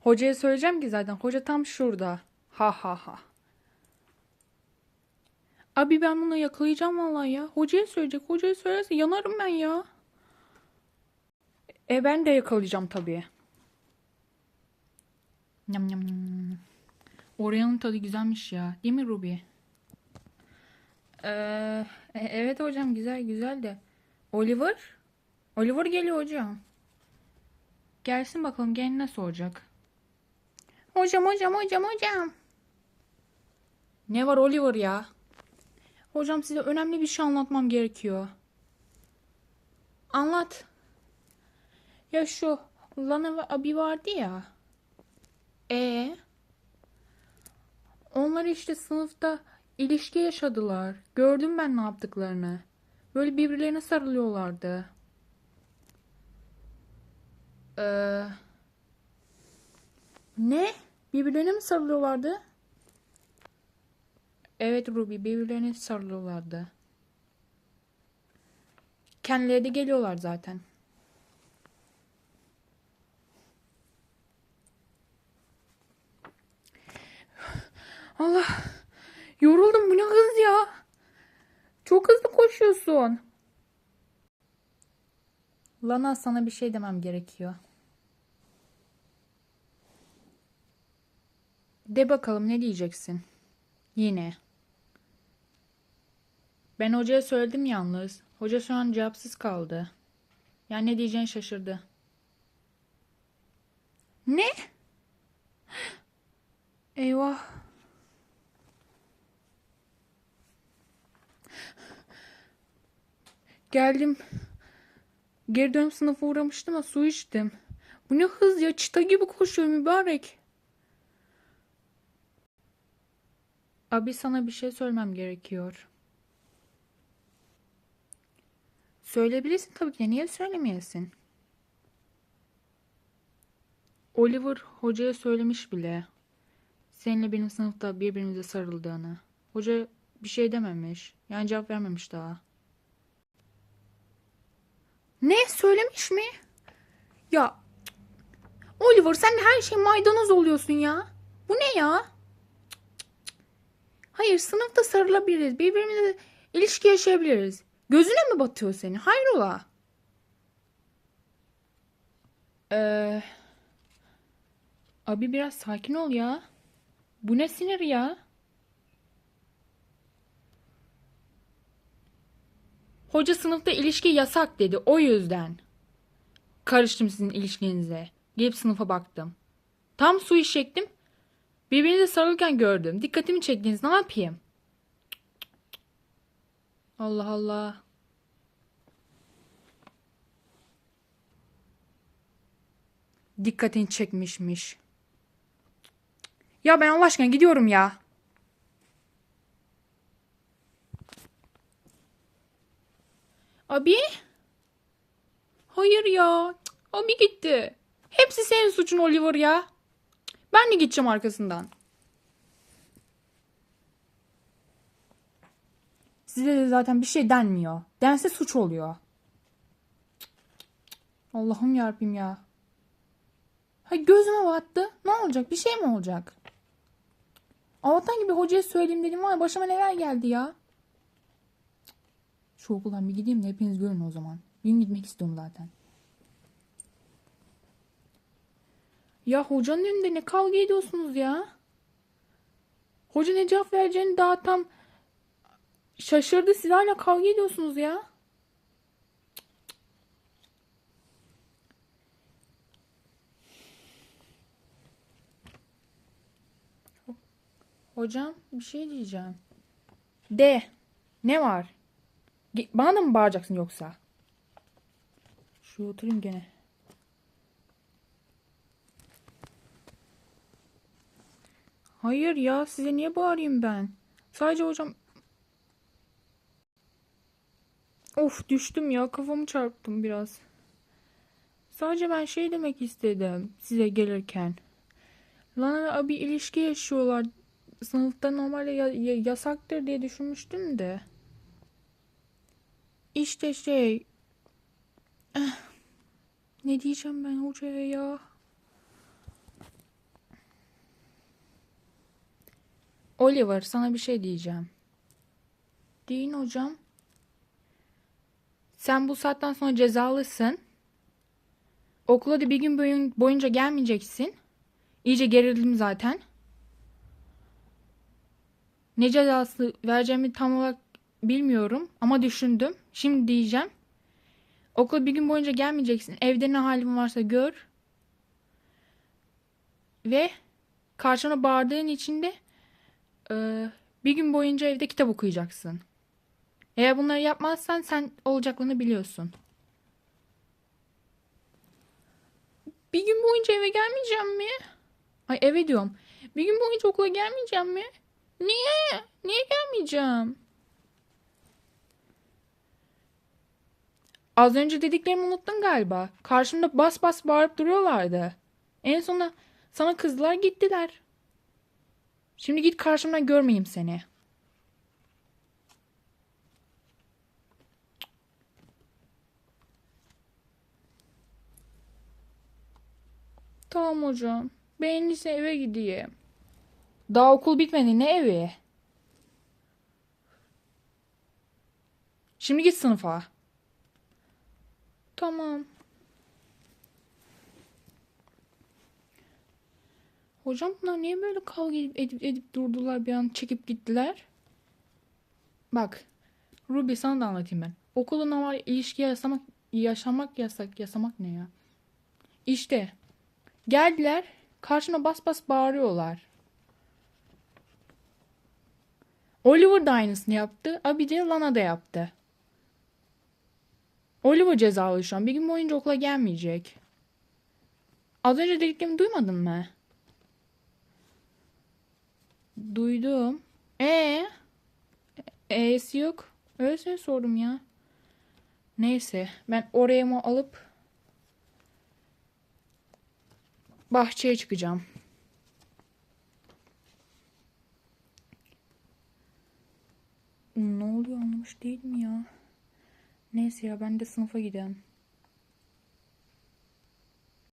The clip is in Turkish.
Hocaya söyleyeceğim ki zaten. Hoca tam şurada. Ha ha ha. Abi ben bunu yakalayacağım vallahi ya. Hocaya söyleyecek. Hocaya söylerse yanarım ben ya. E ben de yakalayacağım tabii. Yam yam yam. Oreo'nun tadı güzelmiş ya. Değil mi Ruby? Ee, e- evet hocam güzel güzel de. Oliver? Oliver geliyor hocam. Gelsin bakalım gel nasıl olacak. Hocam hocam hocam hocam. Ne var Oliver ya? Hocam size önemli bir şey anlatmam gerekiyor. Anlat. Ya şu Lana ve Abi vardı ya. E Onlar işte sınıfta ilişki yaşadılar. Gördüm ben ne yaptıklarını. Böyle birbirlerine sarılıyorlardı. Ee, ne? Birbirlerine mi sarılıyorlardı? Evet Ruby birbirlerine sarılıyorlardı. Kendileri de geliyorlar zaten. Allah. Yoruldum bu ne hız ya. Çok hızlı koşuyorsun. Lana sana bir şey demem gerekiyor. De bakalım ne diyeceksin? Yine. Ben hocaya söyledim yalnız. Hoca şu an cevapsız kaldı. Yani ne diyeceğini şaşırdı. Ne? Eyvah. Geldim. Geri dönüp sınıfa uğramıştım ama su içtim. Bu ne hız ya çita gibi koşuyor mübarek. Abi sana bir şey söylemem gerekiyor. Söyleyebilirsin tabii ki. Niye söylemeyesin? Oliver hocaya söylemiş bile. Seninle benim sınıfta birbirimize sarıldığını. Hoca bir şey dememiş. Yani cevap vermemiş daha. Ne? Söylemiş mi? Ya. Oliver sen de her şey maydanoz oluyorsun ya. Bu ne ya? Hayır sınıfta sarılabiliriz. Birbirimize ilişki yaşayabiliriz. Gözüne mi batıyor senin? Hayrola? Ee, abi biraz sakin ol ya. Bu ne sinir ya? Hoca sınıfta ilişki yasak dedi. O yüzden. Karıştım sizin ilişkinize. Gelip sınıfa baktım. Tam su içecektim. Birbirinize sarılırken gördüm. Dikkatimi çektiniz. Ne yapayım? Allah Allah. Dikkatini çekmişmiş. Ya ben Allah aşkına gidiyorum ya. Abi? Hayır ya. Abi gitti. Hepsi senin suçun Oliver ya. Ben de gideceğim arkasından. Size de zaten bir şey denmiyor. Dense suç oluyor. Allah'ım yarabbim ya. Ha gözüme battı. Ne olacak? Bir şey mi olacak? Allah'tan gibi hocaya söyleyeyim dedim var başıma neler geldi ya. Şu okuldan bir gideyim de hepiniz görün o zaman. Ben gitmek istiyorum zaten. Ya hocanın önünde ne kavga ediyorsunuz ya? Hoca ne cevap vereceğini daha tam şaşırdı. Siz hala kavga ediyorsunuz ya. Hocam bir şey diyeceğim. De. Ne var? Bana da mı bağıracaksın yoksa? Şuraya oturayım gene. Hayır ya size niye bağırayım ben? Sadece hocam... Of düştüm ya kafamı çarptım biraz. Sadece ben şey demek istedim size gelirken. Lana ve abi ilişki yaşıyorlar. Sınıfta normalde ya- ya- yasaktır diye düşünmüştüm de. İşte şey... Eh, Ne diyeceğim ben hocaya ya? Oliver sana bir şey diyeceğim. Deyin hocam. Sen bu saatten sonra cezalısın. Okula da bir gün boyun- boyunca gelmeyeceksin. İyice gerildim zaten. Ne cezası vereceğimi tam olarak bilmiyorum ama düşündüm. Şimdi diyeceğim. Okula bir gün boyunca gelmeyeceksin. Evde ne halin varsa gör. Ve karşına bağırdığın için de e, bir gün boyunca evde kitap okuyacaksın. Eğer bunları yapmazsan sen olacaklarını biliyorsun. Bir gün boyunca eve gelmeyeceğim mi? Ay eve diyorum. Bir gün boyunca okula gelmeyeceğim mi? Niye? Niye gelmeyeceğim? Az önce dediklerimi unuttun galiba. Karşımda bas bas bağırıp duruyorlardı. En sona sana kızdılar gittiler. Şimdi git karşımdan görmeyeyim seni. Tamam hocam. Beğendiyse eve gideyim. Daha okul bitmedi ne evi? Şimdi git sınıfa. Tamam. Hocam bunlar niye böyle kavga edip, edip, edip durdular bir an çekip gittiler? Bak. Ruby sana da anlatayım ben. Okulda normal ilişki yaşamak, yaşamak yasak. Yasamak ne ya? İşte. Geldiler. Karşına bas bas bağırıyorlar. Oliver da aynısını yaptı. Abi Lana da yaptı. Oliver cezalı şu an. Bir gün boyunca okula gelmeyecek. Az önce dediklerimi duymadın mı? Duydum. Ee? E'si yok. Öylesine sordum ya. Neyse. Ben oraya mı alıp bahçeye çıkacağım. Ne oluyor anlamış değilim ya. Neyse ya ben de sınıfa gideyim.